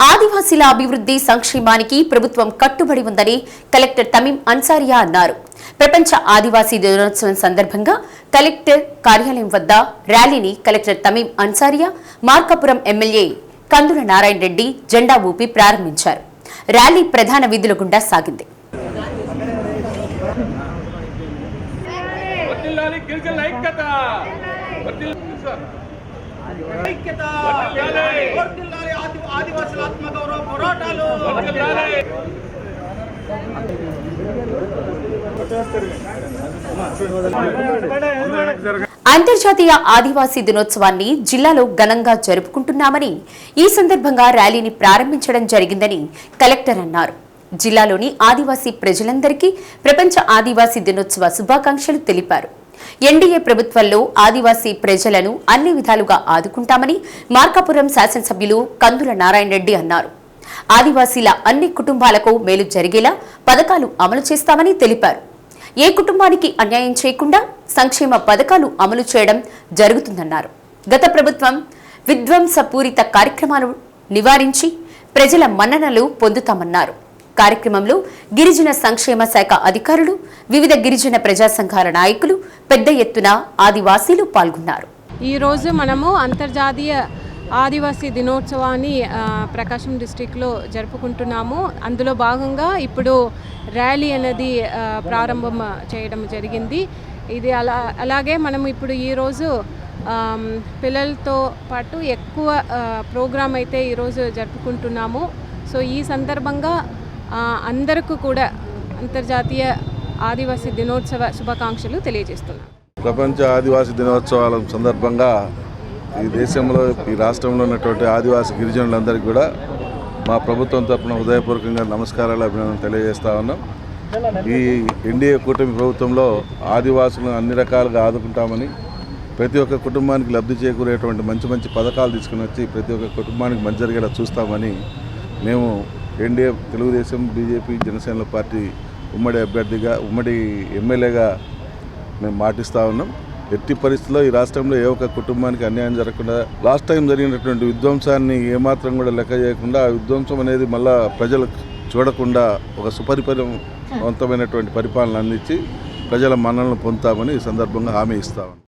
ఆదివాసీల అభివృద్ధి సంక్షేమానికి ప్రభుత్వం కట్టుబడి ఉందని కలెక్టర్ తమీం అన్సారియా అన్నారు. ప్రపంచ ఆదివాసీ దినోత్సవం సందర్భంగా కలెక్టర్ కార్యాలయం వద్ద ర్యాలీని కలెక్టర్ తమీం అన్సారియా మార్కాపురం ఎమ్మెల్యే కందుల నారాయణ రెడ్డి జెండా ఊపి ప్రారంభించారు. ర్యాలీ ప్రధాన వీధుల గుండా సాగింది. ఐక్యత ఆదివాసుల ఆత్మగౌరవ పోరాటాలు. అంతర్జాతీయ ఆదివాసీ దినోత్సవాన్ని జిల్లాలో ఘనంగా జరుపుకుంటున్నామని ఈ సందర్భంగా ర్యాలీని ప్రారంభించడం జరిగిందని కలెక్టర్ అన్నారు. జిల్లాలోని ఆదివాసీ ప్రజలందరికీ ప్రపంచ ఆదివాసీ దినోత్సవ శుభాకాంక్షలు తెలిపారు. ఎన్డీఏ ప్రభుత్వంలో ఆదివాసీ ప్రజలను అన్ని విధాలుగా ఆదుకుంటామని మార్కాపురం శాసనసభ్యులు కందుల నారాయణ రెడ్డి అన్నారు. ఆదివాసీల అన్ని కుటుంబాలకు మేలు జరిగేలా పథకాలు అమలు చేస్తామని తెలిపారు. ఏ కుటుంబానికి అన్యాయం చేయకుండా సంక్షేమ పథకాలు అమలు చేయడం జరుగుతుందన్నారు. గత ప్రభుత్వం విధ్వంసపూరిత కార్యక్రమాలు నివారించి ప్రజల మన్ననలు పొందుతామన్నారు. కార్యక్రమంలో గిరిజన సంక్షేమ శాఖ అధికారులు వివిధ గిరిజన ప్రజా సంఘాల నాయకులు పెద్ద ఎత్తున ఆదివాసీలు పాల్గొన్నారు. ఈరోజు మనము అంతర్జాతీయ ఆదివాసీ దినోత్సవాన్ని ప్రకాశం డిస్టిక్లో జరుపుకుంటున్నాము. అందులో భాగంగా ఇప్పుడు ర్యాలీ అనేది ప్రారంభం చేయడం జరిగింది. ఇది అలా అలాగే మనం ఇప్పుడు ఈరోజు పిల్లలతో పాటు ఎక్కువ ప్రోగ్రామ్ అయితే ఈరోజు జరుపుకుంటున్నాము. సో ఈ సందర్భంగా అందరికీ కూడా అంతర్జాతీయ ఆదివాసీ దినోత్సవ శుభాకాంక్షలు తెలియజేస్తున్నాను. ప్రపంచ ఆదివాసీ దినోత్సవాల సందర్భంగా ఈ దేశంలో ఈ రాష్ట్రంలో ఉన్నటువంటి ఆదివాసీ గిరిజనులందరికీ కూడా మా ప్రభుత్వం తరపున హృదయపూర్వకంగా నమస్కారాలు అభినందనలు తెలియజేస్తా ఉన్నాం. ఈ ఎన్డీఏ కూటమి ప్రభుత్వంలో ఆదివాసులను అన్ని రకాలుగా ఆదుకుంటామని ప్రతి ఒక్క కుటుంబానికి లబ్ధి చేకూరేటువంటి మంచి మంచి పథకాలు తీసుకుని వచ్చి ప్రతి ఒక్క కుటుంబానికి మంచి జరిగేలా చూస్తామని మేము NDA Telugu Desam BJP Janasena party ఉమ్మడి అభ్యర్థిగా ఉమ్మడి ఎమ్మెల్యేగా మేము మాటిస్తూ ఉన్నాం. ఎట్టి పరిస్థితుల్లో ఈ రాష్ట్రంలో ఏ ఒక్క కుటుంబానికి అన్యాయం జరగకుండా లాస్ట్ టైం జరిగినటువంటి విధ్వంసాన్ని ఏమాత్రం కూడా లెక్క చేయకుండా ఆ విధ్వంసం అనేది మళ్ళా ప్రజలు చూడకుండా ఒక సుపరిపరివంతమైనటువంటి పరిపాలన అందించి ప్రజల మన్నలను పొందుతామని ఈ సందర్భంగా హామీ ఇస్తామని